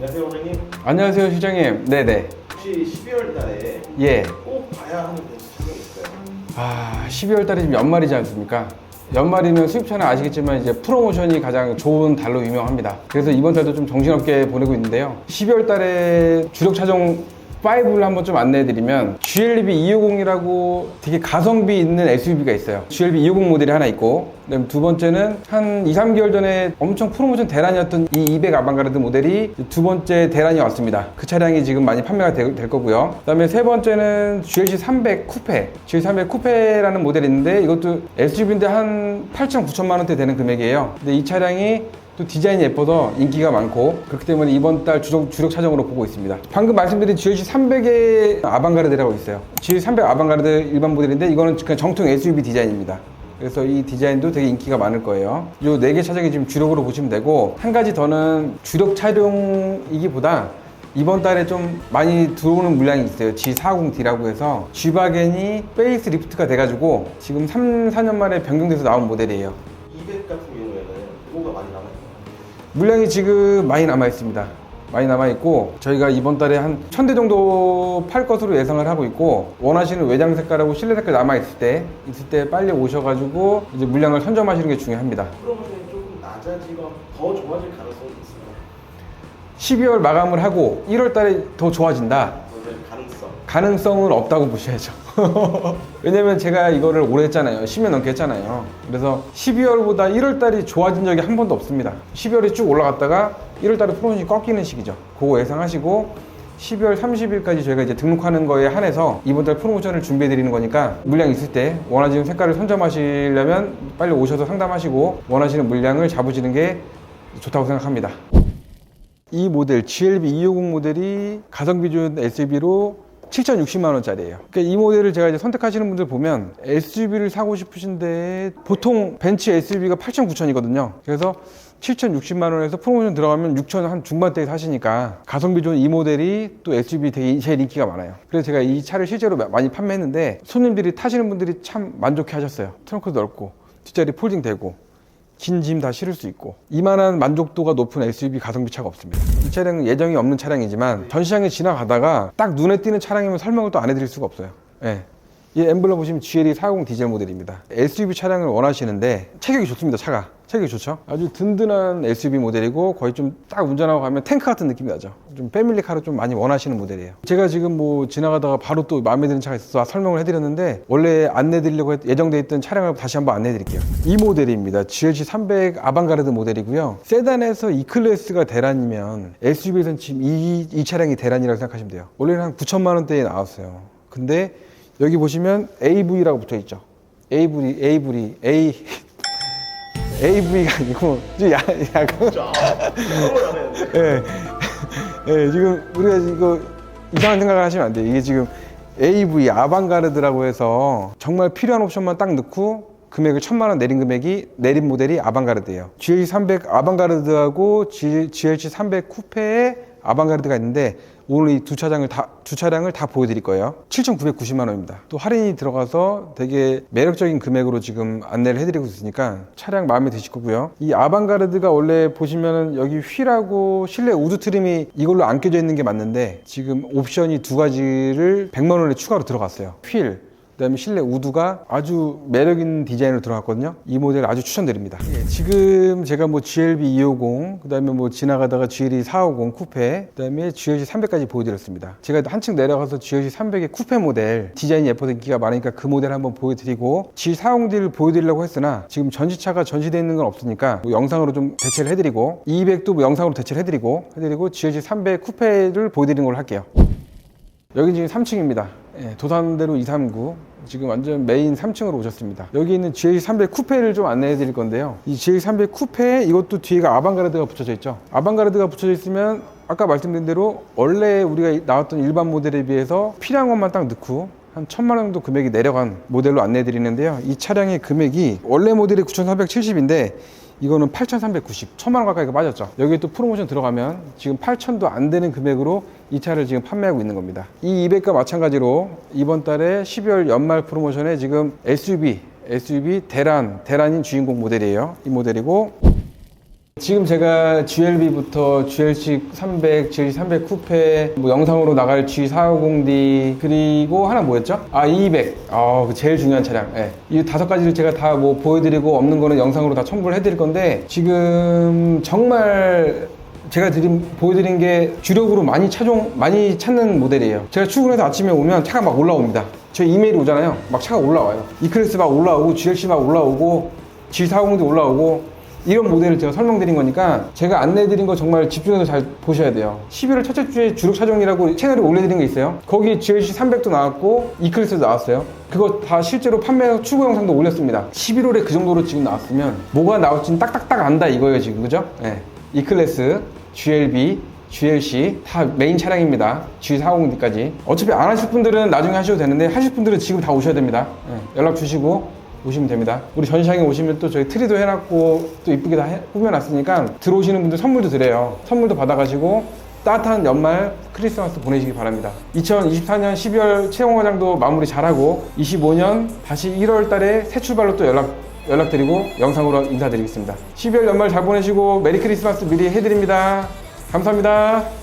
안녕하세요 원장님. 안녕하세요 실장님. 네네. 혹시 12월 달에 예. 꼭 봐야 하는 차량이 있어요? 아 12월 달에 지금 연말이지 않습니까? 연말이면 수입차는 아시겠지만 이제 프로모션이 가장 좋은 달로 유명합니다. 그래서 이번 달도 좀 정신없게 보내고 있는데요. 12월 달에 주력 차종 5를 한번 좀 안내해드리면 GLB 250이라고 되게 가성비 있는 SUV가 있어요. GLB 250 모델이 하나 있고 그다음 두 번째는 한 2, 3개월 전에 엄청 프로모션 대란이었던 이 200 아방가르드 모델이 두 번째 대란이 왔습니다. 그 차량이 지금 많이 판매가 될, 될 거고요. 그 다음에 세 번째는 GLC 300 쿠페. GLC 300 쿠페라는 모델이 있는데 이것도 SUV인데 한 8천 9천만 원대 되는 금액이에요. 근데 이 차량이 또 디자인이 예뻐서 인기가 많고 그렇기 때문에 이번 달 주력, 주력 차종으로 보고 있습니다. 방금 말씀드린 GLC 300의 아방가르드라고 있어요. GLC 300 아방가르드 일반 모델인데 이거는 그냥 정통 SUV 디자인입니다. 그래서 이 디자인도 되게 인기가 많을 거예요. 이 네 개 차종이 지금 주력으로 보시면 되고 한 가지 더는 주력 차량이기보다 이번 달에 좀 많이 들어오는 물량이 있어요. G40D라고 해서 G바겐이 페이스 리프트가 돼가지고 지금 3, 4년 만에 변경돼서 나온 모델이에요. 200 같은 경우에는 뭐가 많이 남아있어요? 물량이 지금 많이 남아 있습니다. 많이 남아 있고 저희가 이번 달에 한 천 대 정도 팔 것으로 예상을 하고 있고 원하시는 외장 색깔하고 실내 색깔 남아 있을 때 있을 때 빨리 오셔가지고 이제 물량을 선점하시는 게 중요합니다. 프로모션이 조금 낮아지거나 더 좋아질 가능성이 있어요. 12월 마감을 하고 1월 달에 더 좋아진다. 가능성. 가능성은 없다고 보셔야죠. 왜냐면 제가 이거를 오래 했잖아요. 10년 넘게 했잖아요. 그래서 12월보다 1월 달이 좋아진 적이 한 번도 없습니다. 12월이 쭉 올라갔다가 1월 달에 프로모션이 꺾이는 시기죠. 그거 예상하시고 12월 30일까지 저희가 이제 등록하는 거에 한해서 이번 달 프로모션을 준비해 드리는 거니까 물량 있을 때 원하시는 색깔을 선점하시려면 빨리 오셔서 상담하시고 원하시는 물량을 잡으시는 게 좋다고 생각합니다. 이 모델 GLB 250 모델이 가성비 좋은 SUV로 7,060만 원짜리예요. 그러니까 이 모델을 제가 이제 선택하시는 분들 보면 SUV를 사고 싶으신데 보통 벤츠 SUV가 8,000, 9,000이거든요. 그래서 7,060만 원에서 프로모션 들어가면 6,000한 중반대에 사시니까 가성비 좋은 이 모델이 또 SUV 되게 제일 인기가 많아요. 그래서 제가 이 차를 실제로 많이 판매했는데 손님들이 타시는 분들이 참 만족해 하셨어요. 트렁크도 넓고 뒷자리 폴딩 되고 긴 짐 다 실을 수 있고 이만한 만족도가 높은 SUV 가성비 차가 없습니다. 이 차량은 예정이 없는 차량이지만 전 시장에 지나가다가 딱 눈에 띄는 차량이면 설명을 또 안 해드릴 수가 없어요. 예. 이 엠블럼 보시면 GLE 40 디젤 모델입니다. SUV 차량을 원하시는데 체격이 좋습니다. 차가 체격이 좋죠. 아주 든든한 SUV 모델이고 거의 좀 딱 운전하고 가면 탱크 같은 느낌이 나죠. 좀 패밀리카로 좀 많이 원하시는 모델이에요. 제가 지금 뭐 지나가다가 바로 또 마음에 드는 차가 있어서 설명을 해드렸는데 원래 안내드리려고 했- 예정돼 있던 차량을 다시 한번 안내드릴게요. 이 모델입니다. GLC 300 아방가르드 모델이고요. 세단에서 E 클래스가 대란이면 SUV에서는 지금 이, 이 차량이 대란이라고 생각하시면 돼요. 원래는 한 9천만 원대에 나왔어요. 근데 여기 보시면 AV라고 붙어 있죠. AV, AV, A AV가 아니고 좀 야, 약간. 예, 예, 지금 우리가 이거 이상한 생각을 하시면 안 돼요. 이게 지금 AV 아방가르드라고 해서 정말 필요한 옵션만 딱 넣고 금액을 천만 원 내린 금액이 내린 모델이 아방가르드예요. GLC 300 아방가르드하고 G, GLC 300 쿠페에 아방가르드가 있는데 오늘 이 두 차량을 다두 차량을 다 보여드릴 거예요. 7,990만 원입니다. 또 할인이 들어가서 되게 매력적인 금액으로 지금 안내를 해드리고 있으니까 차량 마음에 드실 거고요. 이 아방가르드가 원래 보시면은 여기 휠하고 실내 우드 트림이 이걸로 안 껴져 있는 게 맞는데 지금 옵션이 두 가지를 100만 원에 추가로 들어갔어요. 휠. 그다음에 실내 우드가 아주 매력 있는 디자인으로 들어갔거든요. 이 모델 아주 추천드립니다. 예, 지금 제가 뭐 GLB 250, 그다음에 뭐 지나가다가 GLE 450 쿠페, 그다음에 GLC 300까지 보여드렸습니다. 제가 한층 내려가서 GLC 300의 쿠페 모델 디자인이 예뻐서 인기가 많으니까 그 모델 한번 보여드리고 G450D를 보여드리려고 했으나 지금 전시차가 전시되어 있는 건 없으니까 뭐 영상으로 좀 대체를 해드리고 200도 뭐 영상으로 대체를 해드리고 해드리고 GLC 300 쿠페를 보여드리는 걸로 할게요. 여기 지금 3층입니다. 예, 도산대로 239. 지금 완전 메인 3층으로 오셨습니다. 여기 있는 GA300 쿠페를 좀 안내해 드릴 건데요. 이 GA300 쿠페 이것도 뒤에가 아방가르드가 붙여져 있죠. 아방가르드가 붙여져 있으면 아까 말씀드린 대로 원래 우리가 나왔던 일반 모델에 비해서 필요한 것만 딱 넣고 한 천만 원 정도 금액이 내려간 모델로 안내해 드리는데요. 이 차량의 금액이 원래 모델이 9,470인데 이거는 8,390, 천만 원 가까이가 빠졌죠. 여기 또 프로모션 들어가면 지금 8천도 안 되는 금액으로 이 차를 지금 판매하고 있는 겁니다. 이 200과 마찬가지로 이번 달에 12월 연말 프로모션에 지금 SUV, SUV 대란, 대란인 주인공 모델이에요. 이 모델이고 지금 제가 GLB부터 GLC 300, GLC 300 쿠페, 뭐 영상으로 나갈 G450D 그리고 하나 뭐였죠? 아 200. 아, 그 제일 중요한 차량. 예. 이 다섯 가지를 제가 다 뭐 보여드리고 없는 거는 영상으로 다 첨부를 해드릴 건데 지금 정말 제가 드린, 보여드린 게 주력으로 많이 차종, 많이 찾는 모델이에요. 제가 출근해서 아침에 오면 차가 막 올라옵니다. 저 이메일이 오잖아요. 막 차가 올라와요. E클래스 막 올라오고, GLC 막 올라오고, G450도 올라오고, 이런 모델을 제가 설명드린 거니까 제가 안내해드린 거 정말 집중해서 잘 보셔야 돼요. 11월 첫째 주에 주력 차종이라고 채널에 올려드린 게 있어요. 거기 GLC 300도 나왔고, E클래스도 나왔어요. 그거 다 실제로 판매 출고 영상도 올렸습니다. 11월에 그 정도로 지금 나왔으면 뭐가 나올지는 딱딱딱 안다 이거예요 지금 그죠? 네. E클래스, GLB, GLC 다 메인 차량입니다. G450D까지. 어차피 안 하실 분들은 나중에 하셔도 되는데 하실 분들은 지금 다 오셔야 됩니다. 네. 연락 주시고 오시면 됩니다. 우리 전시장에 오시면 또 저희 트리도 해놨고 또 이쁘게 다 해- 꾸며놨으니까 들어오시는 분들 선물도 드려요. 선물도 받아가시고 따뜻한 연말 크리스마스 보내시기 바랍니다. 2024년 12월 채용 화장도 마무리 잘하고 25년 다시 1월 달에 새 출발로 또 연락 연락드리고 영상으로 인사드리겠습니다. 12월 연말 잘 보내시고 메리 크리스마스 미리 해드립니다. 감사합니다.